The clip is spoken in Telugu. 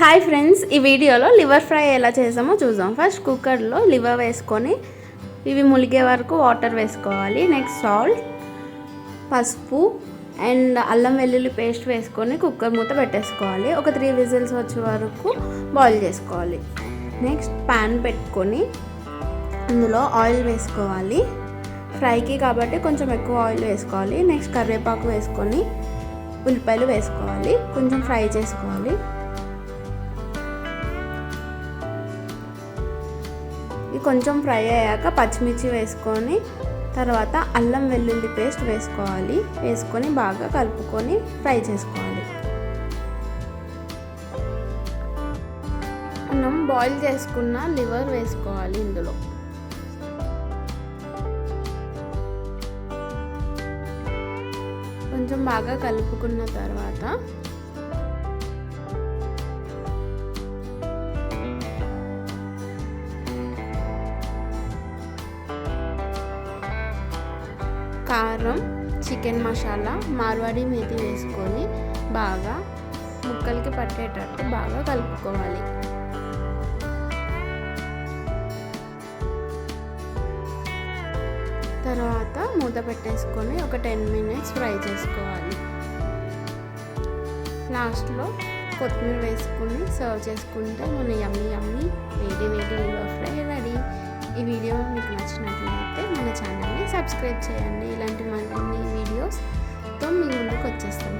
హాయ్ ఫ్రెండ్స్ ఈ వీడియోలో లివర్ ఫ్రై ఎలా చేసామో చూద్దాం. ఫస్ట్ కుక్కర్లో లివర్ వేసుకొని ఇవి ములిగే వరకు వాటర్ వేసుకోవాలి. నెక్స్ట్ సాల్ట్ పసుపు అండ్ అల్లం వెల్లుల్లి పేస్ట్ వేసుకొని కుక్కర్ మూత పెట్టేసుకోవాలి. ఒక త్రీ విజిల్స్ వచ్చే వరకు బాయిల్ చేసుకోవాలి. నెక్స్ట్ ప్యాన్ పెట్టుకొని అందులో ఆయిల్ వేసుకోవాలి. ఫ్రైకి కాబట్టి కొంచెం ఎక్కువ ఆయిల్ వేసుకోవాలి. నెక్స్ట్ కరివేపాకు వేసుకొని ఉల్లిపాయలు వేసుకోవాలి. కొంచెం ఫ్రై చేసుకోవాలి. ఇవి కొంచెం ఫ్రై అయ్యాక పచ్చిమిర్చి వేసుకొని తర్వాత అల్లం వెల్లుల్లి పేస్ట్ వేసుకోవాలి. వేసుకొని బాగా కలుపుకొని ఫ్రై చేసుకోవాలి. మనం బాయిల్ చేసుకున్న లివర్ వేసుకోవాలి ఇందులో. కొంచెం బాగా కలుపుకున్న తర్వాత కారం చికెన్ మసాలా మార్వాడి మేతి వేసుకొని బాగా ముక్కలకి పట్టేటట్టు బాగా కలుపుకోవాలి. తర్వాత మూత పెట్టేసుకొని ఒక టెన్ మినిట్స్ ఫ్రై చేసుకోవాలి. లాస్ట్లో కొత్తిమీర వేసుకుని సర్వ్ చేసుకుంటే మన యమ్మీ యమ్మీ వేడి వేడి ఫ్రై రెడీ. సబ్స్క్రైబ్ చేయండి. ఇలాంటి మరిన్ని వీడియోస్తో మీ ముందుకు వచ్చేస్తాం.